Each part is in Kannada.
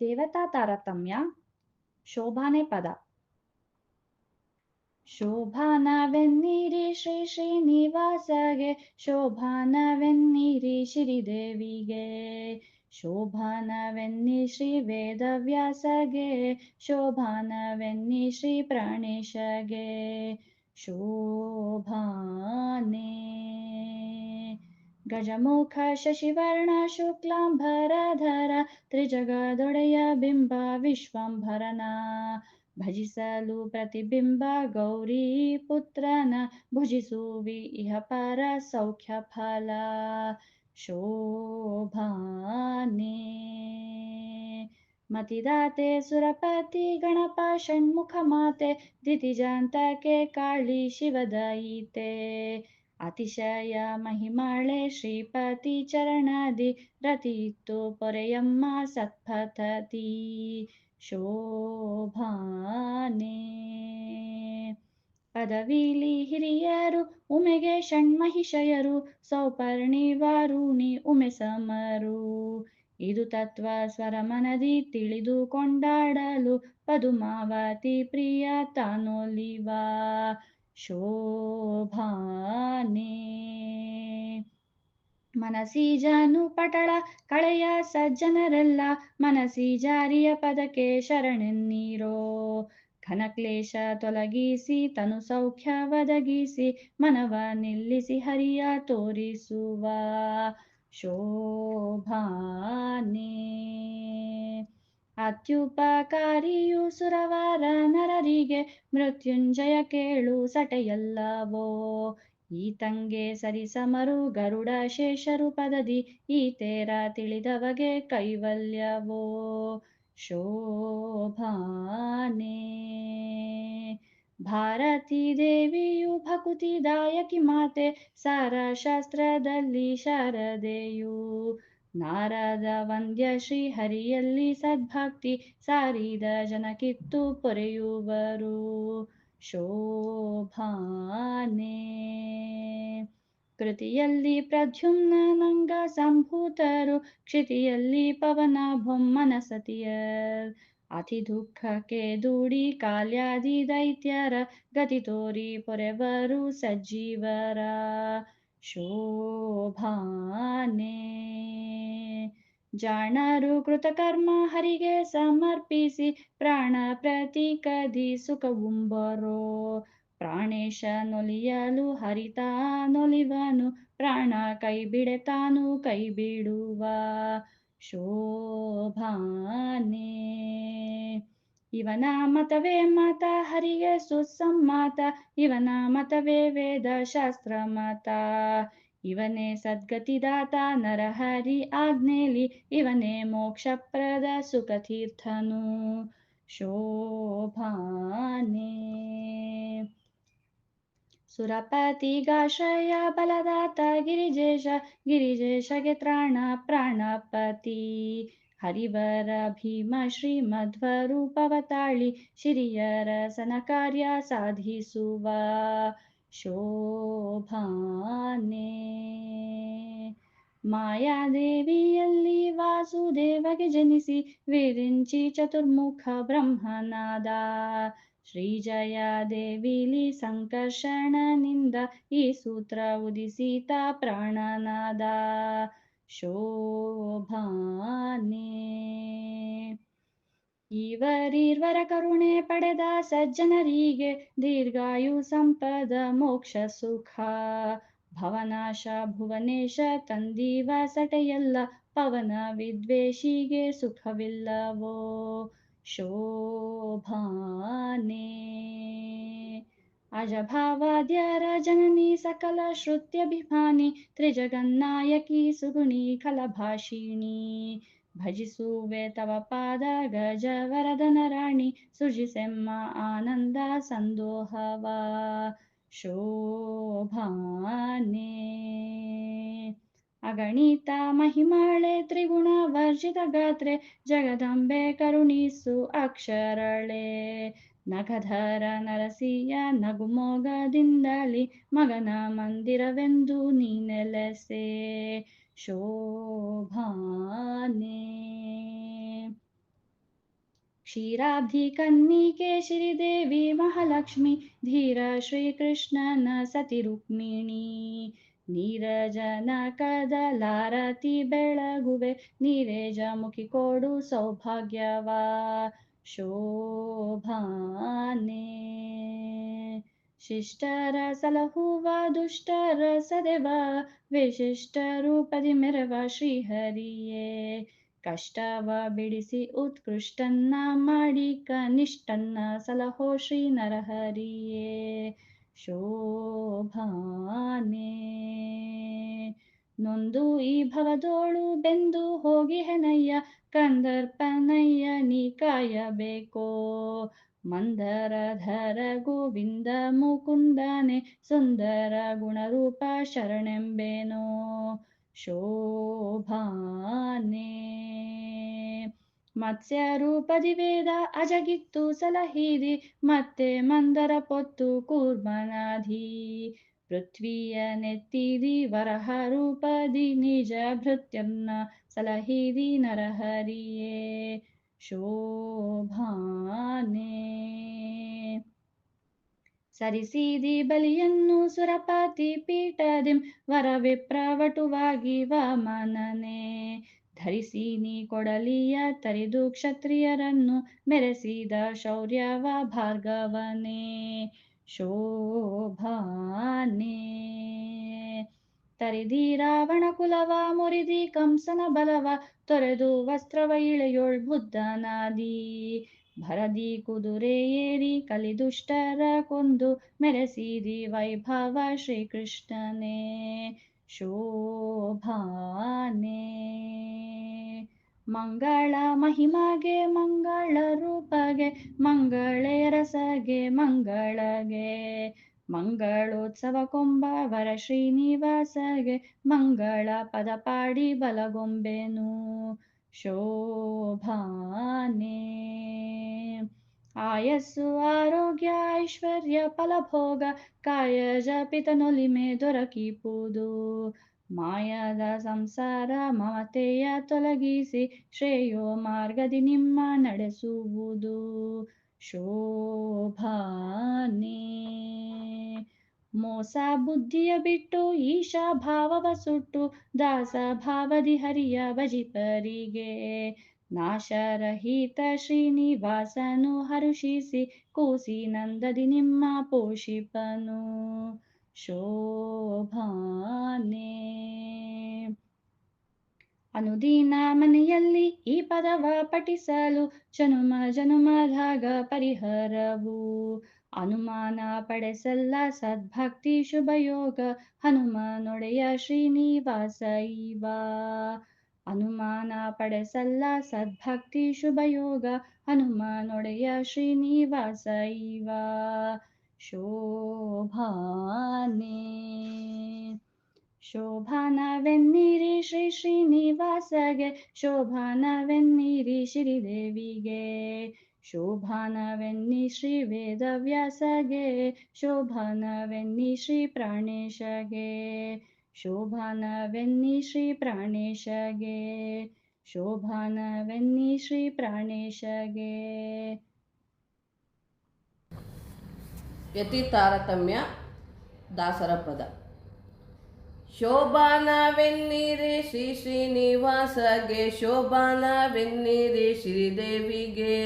ದೇವತಾ ತಾರತಮ್ಯ ಶೋಭಾನೆ ಪದ ಶೋಭಾನವೆನ್ನಿರಿ ಶ್ರೀ ಶ್ರೀನಿವಾಸಗೆ ಶೋಭಾನವೆನ್ನಿರಿ ಶ್ರೀದೇವಿಗೆ ಶೋಭಾನವೆನ್ನಿ ಶ್ರೀ ವೇದವ್ಯಾಸಗೆ ಶೋಭಾನವೆನ್ನಿ ಶ್ರೀ ಪ್ರಾಣೇಶಗೆ ಶೋಭಾನೆ गजमुख शशिवर्ण शुक्लाम्भरधर त्रिजगदुडय बिम्ब विश्वम्भरना। भजिसलु प्रतिबिम्ब गौरीपुत्रन इह पर फल शोभाने। मतिदाते सुरपति गणप षण्मुखमाते दितिजान्तके दिति शिवदयिते। ಅತಿಶಯ ಮಹಿಮಾಳೆ ಶ್ರೀಪತಿ ಚರಣದಿ ರತಿತ್ತು ಪೊರೆಯಮ್ಮ ಸತ್ಪಥತಿ. ಶೋಭಾನೆ. ಪದವಿಲಿ ಹಿರಿಯರು, ಉಮೆಗೆ ಷಣ್ಮಹಿಷಯರು ಸೌಪರ್ಣಿ ವಾರುಣಿ ಉಮೆ ಸಮರು. ಇದು ತತ್ವ ಸ್ವರ ಮನದಿ ತಿಳಿದು ಕೊಂಡಾಡಲು, ಪದುಮಾವತಿ ಪ್ರಿಯ ತಾನೊಲಿವಾ. ಶೋಭಾನೆ. ಮನಸಿ ಜಾನು ಪಟಳ ಕಳೆಯ ಸಜ್ಜನರೆಲ್ಲ, ಮನಸಿ ಜಾರಿಯ ಪದಕ್ಕೆ ಶರಣೆನ್ನೀರೋ. ಘನಕ್ಲೇಶ ತೊಲಗಿಸಿ, ತನು ಸೌಖ್ಯ ಒದಗಿಸಿ, ಮನವ ನಿಲ್ಲಿಸಿ, ಹರಿಯ ತೋರಿಸುವ. ಶೋಭಾನೆ. ಅತ್ಯುಪಕಾರಿಯು ಸುರವಾರ ನರರಿಗೆ ಮೃತ್ಯುಂಜಯ ಕೇಳು ಸಟೆಯಲ್ಲವೋ. ಈ ತಂಗೆ ಸರಿಸಮರು ಗರುಡ ಶೇಷರು ಪದದಿ ಈ ತೇರ ತಿಳಿದವಗೆ ಕೈವಲ್ಯವೋ. ಶೋಭಾನೆ. ಭಾರತೀ ದೇವಿಯು ಭಕುತಿದಾಯಕಿ ಮಾತೆ, ಸಾರಶಾಸ್ತ್ರದಲ್ಲಿ ಶಾರದೆಯು ನಾರದ ವಂದ್ಯ ಶ್ರೀ ಹರಿಯಲ್ಲಿ ಸದ್ಭಕ್ತಿ ಸಾರಿದ ಜನಕಿತ್ತು ಪೊರೆಯುವರು. ಶೋಭಾನೆ. ಕೃತಿಯಲ್ಲಿ ಪ್ರದ್ಯುಮ್ನ ನಂಗ ಸಂಭೂತರು, ಕ್ಷಿತಿಯಲ್ಲಿ ಪವನ ಬೊಮ್ಮನ ಸತಿಯರ್ ಅತಿ ದುಃಖಕ್ಕೆ ದೂಡಿ ಕಾಲ್ಯಾದಿ ದೈತ್ಯರ, ಗತಿ ತೋರಿ ಪೊರೆವರು ಸಜ್ಜೀವರ. ಶೋಭಾನೆ. ಜಾಣರು ಕೃತಕರ್ಮ ಹರಿಗೆ ಸಮರ್ಪಿಸಿ ಪ್ರಾಣ ಪ್ರತೀಕದಿ ಸುಖವುಂಬರೋ ಪ್ರಾಣೇಶ ನೊಲಿಯಲು ಹರಿತಾನೊಲಿವನು ಪ್ರಾಣ ಕೈ ಬಿಡೆ ತಾನು ಕೈ ಬಿಡುವ ಶೋಭಾನೆ. ಇವನ ಮತವೇ ಮತ ಹರಿಗೆ ಸುಸಮ್ಮತ ಇವನ ಮತವೇ ವೇದ ಶಾಸ್ತ್ರ ಮತ. ಇವನೇ ಸದ್ಗತಿದಾತ ನರಹರಿ ಆಜ್ಞೆಲಿ, ಇವನೇ ಮೋಕ್ಷಪ್ರದ ಸುಖತೀರ್ಥನು. ಶೋಭಾನೆ. ಸುರಪತಿಗಾಶ್ರಯ ಬಲದಾತ ಗಿರಿಜೇಶ, ಗಿರಿಜೇಶಗೆ ತ್ರಾಣ, ಪ್ರಾಣಪತಿ. ಹರಿವರ ಭೀಮ ಶ್ರೀಮಧ್ವರೂಪವತಾಳಿ ಶಿರಿಯರ ಸನ ಕಾರ್ಯ ಸಾಧಿಸುವ ಶೋಭಾನೆ ಮಾಯಾದೇವಿಯಲ್ಲಿ ವಾಸುದೇವಗೆ ಜನಿಸಿ ವಿರಿಂಚಿ ಚತುರ್ಮುಖ ಬ್ರಹ್ಮನಾದ ಶ್ರೀಜಯ ದೇವಿಲಿ ಸಂಕರ್ಷಣನಿಂದ ಈ ಸೂತ್ರ ಉದಿಸಿತ ಪ್ರಾಣನಾದ ಶೋಭಾನೆ. ಇವರೀರ್ವರ ಕರುಣೆ ಪಡೆದ ಸಜ್ಜನರಿಗೆ ದೀರ್ಘಾಯು ಸಂಪದ, ಮೋಕ್ಷ, ಸುಖ. ಭವನಾಶ, ಭುವನೇಶ ತಂದೀವ ಸಟೆಯಲ್ಲ, ಪವನ ವಿದ್ವೇಷಿಗೆ ಸುಖವಿಲ್ಲವೋ. ಶೋಭಾನೆ. अजभावाद्याराजननि सकलश्रुत्यभिमानि त्रिजगन्नायकी सुगुणी खलभाषिणी। भजिसूवे तव पाद गज वरदनराणि सुजि आनन्द सन्दोह वा शोभा अगणिता महिमाले त्रिगुण वर्जित गात्रे जगदम्बे करुणि सुअक्षरळे ನಖಧರ ನರಸಿಯ ನಗುಮೋಗದಿಂದಲಿ ಮಗನ ಮಂದಿರವೆಂದು ನೀನೆಲೆಸೆ. ಶೋಭಾನೆ. ಕ್ಷೀರಾಬ್ಧಿ ಕನ್ನಿಕೆ ಶ್ರೀದೇವಿ ಮಹಾಲಕ್ಷ್ಮಿ ಧೀರ ಶ್ರೀಕೃಷ್ಣನ ಸತಿ ರುಕ್ಮಿಣಿ. ನೀರಜನಕದ ಕದಲಾರತಿ ಬೆಳಗುವೆ ನೀರೇಜ ಮುಖಿ ಕೊಡು ಸೌಭಾಗ್ಯವಾ. ಶೋಭಾನೆ ಶಿಷ್ಟರ ಸಲಹುವ ದುಷ್ಟರ ಸದೆವ ವಿಶಿಷ್ಟ ರೂಪದಿ ಮೆರವ ಶ್ರೀಹರಿಯೇ ಕಷ್ಟವ ಬಿಡಿಸಿ ಉತ್ಕೃಷ್ಟನ್ನ ಮಾಡಿ ಕನಿಷ್ಠನ್ನ ಸಲಹೋ ಶ್ರೀ ನರಹರಿಯೇ ಶೋಭಾನೆ ನೊಂದು ಈ ಭವದೋಳು ಬೆಂದು ಹೋಗಿ ಹೆನಯ್ಯ ಕಂದರ್ಪನಯ್ಯ ನೀ ಕಾಯಬೇಕೋ? ಮಂದರಧರ ಗೋವಿಂದ ಮುಕುಂದನೆ, ಸುಂದರ ಗುಣರೂಪ ಶರಣೆಂಬೇನೋ? ಶೋಭಾನೆ. ಮತ್ಸ್ಯ ರೂಪದಿ ವೇದ ಅಜಗಿತ್ತು ಸಲಹಿದಿ, ಮತ್ತೆ ಮಂದರ ಪೊತ್ತು ಕೂರ್ಮನಾಧಿ. ಪೃಥ್ವಿಯ ನೆತ್ತಿದಿ ವರಹ ರೂಪದಿ ನಿಜ ಭೃತ್ಯನ್ನ ಸಲಹಿದಿ ನರಹರಿಯೇ ಶೋಭಾನೆ ಸರಿಸಿದಿ ಬಲಿಯನ್ನು ಸುರಪಾತಿ ಪೀಠದಿಂ ವರವಿಪ್ರವಟುವಾಗಿ ವಾಮನನೆ ಧರಿಸಿ ನೀ ಕೊಡಲಿಯ ತರಿದು ಕ್ಷತ್ರಿಯರನ್ನು ಮೆರೆಸಿದ ಶೌರ್ಯವ ಭಾರ್ಗವನೇ ಶೋಭಾನೆ ತರಿದಿ ರಾವಣ ಕುಲವ ಮುರಿದಿ ಕಂಸನ ಬಲವ ತೊರೆದು ವಸ್ತ್ರವ ಇಳೆಯೊಳ್ ಬುದ್ಧನಾದಿ ಭರದಿ ಕುದುರೆ ಏರಿ ಕಲಿದುಷ್ಟರ ಕೊಂದು ಮೆರೆಸಿದಿ ವೈಭವ ಶ್ರೀಕೃಷ್ಣನೇ ಶೋಭಾನೆ ಮಂಗಳ ಮಹಿಮಗೆ, ಮಂಗಳ ರೂಪಗೆ, ಮಂಗಳೇ ರಸಗೆ, ಮಂಗಳಗೆ. ಮಂಗಳೋತ್ಸವ ಕೊಂಬ ವರ ಶ್ರೀನಿವಾಸಗೆ, ಮಂಗಳ ಪದ ಪಾಡಿ ಬಲಗೊಂಬೆನು. ಶೋಭಾನೆ. ಆಯಸ್ಸು, ಆರೋಗ್ಯ, ಐಶ್ವರ್ಯ, ಫಲಭೋಗ ಕಾಯ ಜಪಿತನೊಲಿಮೆ ದೊರಕಿಪುದು ಮಾಯದ ಸಂಸಾರ ಮಮತೆಯ ತೊಲಗಿಸಿ ಶ್ರೇಯೋ ಮಾರ್ಗದಿ ನಿಮ್ಮ ನಡೆಸುವುದು. ಶೋಭಾನೆ ಮೋಸ ಬುದ್ಧಿಯ ಬಿಟ್ಟು ಈಶಾ ಭಾವವ ಸುಟ್ಟು ದಾಸ ಭಾವದಿ ಹರಿಯ ಭಜಿಪರಿಗೆ ನಾಶರಹಿತ ಶ್ರೀನಿವಾಸನು ಹರುಷಿಸಿ ಕೂಸಿ ನಂದದಿ ನಿಮ್ಮ ಪೋಷಿಪನು. ಶೋಭಾನೆ. ಅನುದಿನ ಮನೆಯಲ್ಲಿ ಈ ಪದವ ಪಠಿಸಲು ಜನುಮ ಜನುಮದಾಗ ಪರಿಹರವು. ಅನುಮಾನ ಪಡೆಸಲ್ಲ ಸದ್ಭಕ್ತಿ ಶುಭಯೋಗ ಹನುಮನೊಡೆಯ ಶ್ರೀನಿವಾಸ ಇವ ಅನುಮಾನ ಪಡೆಸಲ್ಲ ಸದ್ಭಕ್ತಿ ಶುಭಯೋಗ ಹನುಮನೊಡೆಯ ಶ್ರೀನಿವಾಸ ಇವ ಶೋಭಾನೆ ಶೋಭಾನವೆನ್ನಿರಿ ಶ್ರೀ ಶ್ರೀನಿವಾಸಗೆ ಶೋಭಾನವೆನ್ನಿರಿ ಶ್ರೀದೇವಿಗೆ ಶೋಭಾನವೆನ್ನಿ ಶ್ರೀ ವೇದವ್ಯಾಸಗೆ ಶೋಭಾನವೆನ್ನಿ ಶ್ರೀ ಪ್ರಾಣೇಶಗೆ ಶೋಭಾನವೆನ್ನಿ ಶ್ರೀ ಪ್ರಾಣೇಶಗೆ ಶೋಭಾನವೆನ್ನಿ ಶ್ರೀ ಪ್ರಾಣೇಶಗೆ ಯತಿ ತಾರತಮ್ಯ ದಾಸರ ಪದ ಶೋಭಾನವೆನ್ನಿರಿ ಶ್ರೀ ಶ್ರೀನಿವಾಸಗೆ, ಶೋಭಾನವೆನ್ನಿರಿ ಶ್ರೀದೇವಿಗೆ,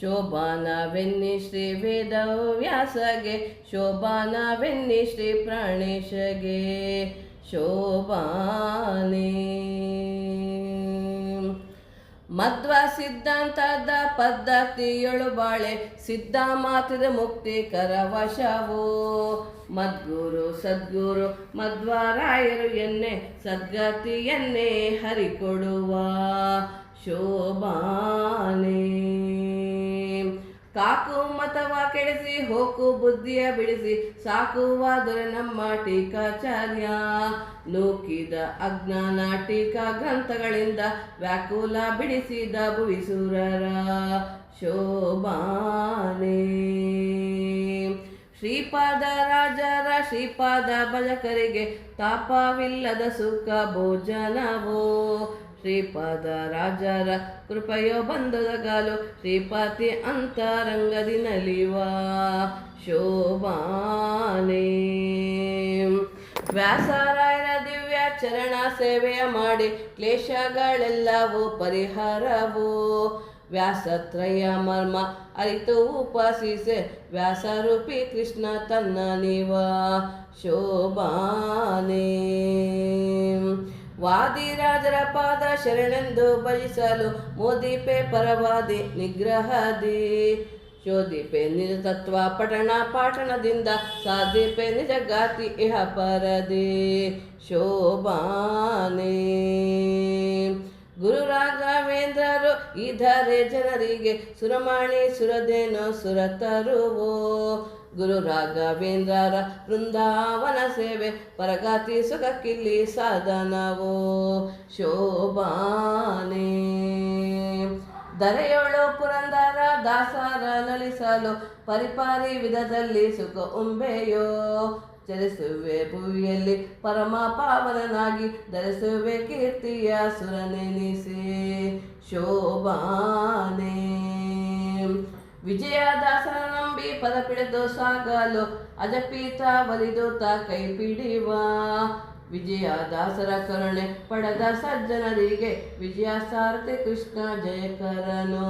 ಶೋಭಾನವೆನ್ನಿ ಶ್ರೀ ವೇದವ್ಯಾಸಗೆ, ಶೋಭಾನವೆನ್ನಿ ಶ್ರೀ ಪ್ರಾಣೇಶಗೆ, ಶೋಭಾನೆ. ಮಧ್ವ ಸಿದ್ಧಾಂತದ ಪದ್ಧತಿಯೊಳು ಬಾಳೆ, ಸಿದ್ಧ ಮಾತಿದ ಮುಕ್ತಿ ಕರವಶವು ಮದ್ಗುರು, ಸದ್ಗುರು ಮಧ್ವರಾಯರು ಎನ್ನೆ, ಸದ್ಗತಿಯನ್ನೇ ಹರಿಕೊಡುವ ಶೋಭಾನೆ. ಕಾಕು ಮತವ ಕೆಡಿಸಿ, ಹೋಕು ಬುದ್ಧಿಯ ಬಿಡಿಸಿ ಸಾಕುವಾದರೆ ನಮ್ಮ ಟೀಕಾಚಾರ್ಯ. ಲೋಕಿದ ಅಜ್ಞಾನ ಟೀಕಾ ಗ್ರಂಥಗಳಿಂದ ವ್ಯಾಕುಲ ಬಿಡಿಸಿದ ಭುವಿಸುರರ ಶೋಭಾನೆ. ಶ್ರೀಪಾದ ರಾಜರ ಶ್ರೀಪಾದ ಭಜಕರಿಗೆ ತಾಪವಿಲ್ಲದ ಸುಖ ಭೋಜನವೋ. ಶ್ರೀಪಾದ ರಾಜರ ಕೃಪೆಯೋ ಬಂದದ ಗಾಲು ಶ್ರೀಪಾತಿ ಅಂತರಂಗದಿ ನಲಿವ ಶೋಭಾನೆ. ವ್ಯಾಸರಾಯರ ದಿವ್ಯ ಚರಣ ಸೇವೆಯ ಮಾಡಿ ಕ್ಲೇಶಗಳೆಲ್ಲವೂ ಪರಿಹಾರವು. ವ್ಯಾಸತ್ರಯ ಮರ್ಮ ಅರಿತು ಉಪಾಸಿಸೆ, ವ್ಯಾಸರೂಪಿ ಕೃಷ್ಣ ತನ್ನ ನೀವ ಶೋಭಾನೆ. ವಾದಿರಾಜರ ಪಾದ ಶರಣೆಂದು ಬಯಸಲು ಮೋದಿಪೆ ಪರವಾದಿ ನಿಗ್ರಹದಿ. ಶೋಧಿಪೆ ನಿಜ ತತ್ವ ಪಠಣ ಪಾಠಣದಿಂದ ಸಾಧಿಪೆ ನಿಜ ಗಾತಿ ಇಹ ಪರದಿ. ಶೋಭಾನೆ. ಗುರು ರಾಘವೇಂದ್ರರು ಇದರೆ ಜನರಿಗೆ ಸುರಮಾಣಿ ಸುರದೇನೋ ಸುರತರುವೋ. ಗುರು ರಾಘವೇಂದ್ರರ ವೃಂದಾವನ ಸೇವೆ ಪರಗಾತಿ ಸುಖಕ್ಕಿಲ್ಲಿ ಸಾಧನವೋ. ಶೋಭಾನೆ. ದರೆಯೋಳು ಪುರಂದರ ದಾಸರ ನಳಿಸಲು ಪರಿಪಾರಿ ವಿಧದಲ್ಲಿ ಸುಖ ಉಂಬೆಯೋ. ಚಲಿಸುವೆ ಭುವಿಯಲ್ಲಿ ಪರಮ ಪಾವನನಾಗಿ, ಧರಿಸುವೆ ಕೀರ್ತಿಯ ಸುರನೆನಿಸಿ. ಶೋಭಾನೆ. ವಿಜಯದಾಸನ ನಂಬಿ ಪದ ಪಿಡಿದು ಸಾಗಲು ಅಜಪೀತ ಬಲಿದೂತ ಕೈ ಪಿಡಿವ. ವಿಜಯದಾಸರ ಕರುಣೆ ಪಡೆದ ಸಜ್ಜನರಿಗೆ ವಿಜಯ ಸಾರಥಿ ಕೃಷ್ಣ ಜಯಕರನು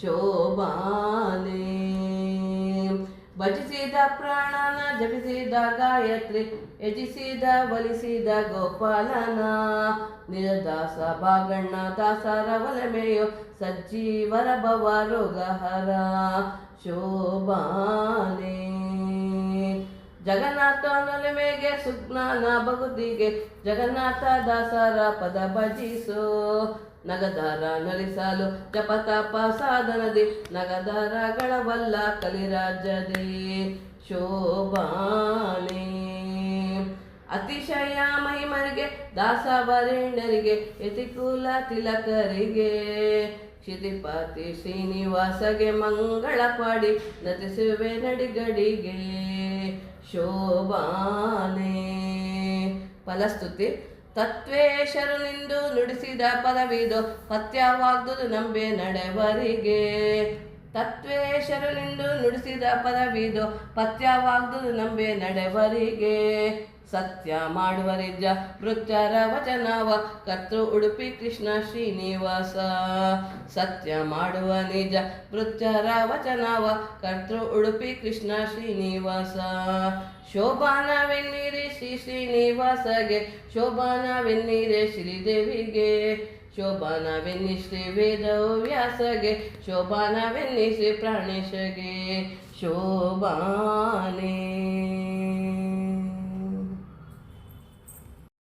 ಶೋಭಾನೆ. ಭಜಿಸಿದ ಪ್ರಾಣನ ಜಪಿಸಿದ ಗಾಯತ್ರಿ ಯಜಿಸಿದ, ಒಲಿಸಿದ ಗೋಪಾಲನ. ನಿರದಾಸ ಬಾಗಣ್ಣ ದಾಸರ ಒಲಮೆಯೋ ಸಜ್ಜೀವರ ಭವ ರೋಗಹರ. ಶೋಭಾನೆ. ಜಗನ್ನಾಥ ನೊಲಮೆಗೆ ಸುಜ್ಞಾನ ಭಗುದಿಗೆ ಜಗನ್ನಾಥ ದಾಸರ ಪದ ಭಜಿಸೋ. ನಗದಾರ ನಲಿಸಲು ಜಪತಪ ಸಾಧನದಿ. ನಗದಾರಗಳವಲ್ಲ ಕಲಿರಾಜ್ಯದೇ ಶೋಭಾನೆ ಅತಿಶಯ ಮಹಿಮರಿಗೆ ದಾಸವರೇಣ್ಯರಿಗೆ, ಯತಿಕುಲ ತಿಲಕರಿಗೆ. ಕ್ಷಿತಿಪತಿ ಶ್ರೀನಿವಾಸಗೆ ಮಂಗಳ ಪಾಡಿ ನಟಿಸುವೆ ನಡಿಗಡಿಗೆ. ಶೋಭಾನೆ ಫಲಸ್ತುತಿ ತತ್ವೇಶರು ನಿಂದು ನುಡಿಸಿದ ಪದವಿದು ಪತ್ಯವಾಗ್ದುದು ನಂಬೆ ನಡೆವರಿಗೆ. ತತ್ವೇಶರು ನಿಂದು ನುಡಿಸಿದ ಪದವಿದು ಪಥ್ಯವಾಗ್ದು ನಂಬೆ ನಡೆವರಿಗೆ. ಸತ್ಯ ಮಾಡುವ ನಿಜ ಮೃತ್ಯರ ವಚನವ ಕರ್ತೃ ಉಡುಪಿ ಕೃಷ್ಣ ಶ್ರೀನಿವಾಸ. ಸತ್ಯ ಮಾಡುವ ನಿಜ ಮೃತ್ಯರ ವಚನವ ಕರ್ತೃ ಉಡುಪಿ ಕೃಷ್ಣ ಶ್ರೀನಿವಾಸ. ಶೋಭಾನವೆನ್ನೀರೆ ಶ್ರೀ ಶ್ರೀನಿವಾಸಗೆ, ಶೋಭಾನವೆನ್ನಿರೆ ಶ್ರೀದೇವಿಗೆ. ಶೋಭಾನವೆನ್ನಿ ಶ್ರೀ ವೇದ ವ್ಯಾಸಗೆ ಶೋಭಾನವೆನ್ನಿ ಶ್ರೀ ಪ್ರಾಣೇಶಗೆ ಶೋಭಾನೆ.